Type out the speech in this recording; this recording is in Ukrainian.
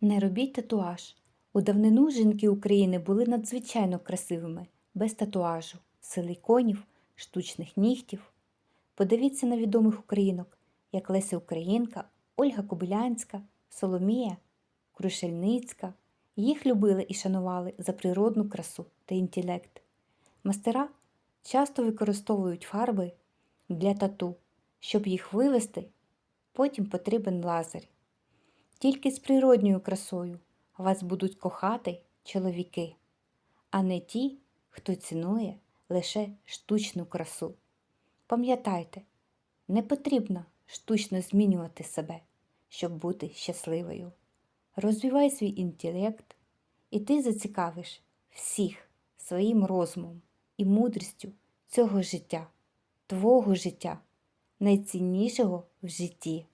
Не робіть татуаж. У давнину жінки України були надзвичайно красивими, без татуажу, силиконів, штучних нігтів. Подивіться на відомих українок, як Леся Українка, Ольга Кобилянська, Соломія, Крушельницька. Їх любили і шанували за природну красу та інтелект. Мастера часто використовують фарби для тату, щоб їх вивести, потім потрібен лазер. Тільки з природньою красою вас будуть кохати чоловіки, а не ті, хто цінує лише штучну красу. Пам'ятайте, не потрібно штучно змінювати себе, щоб бути щасливою. Розвивай свій інтелект, і ти зацікавиш всіх своїм розумом і мудрістю цього життя, твого життя, найціннішого в житті.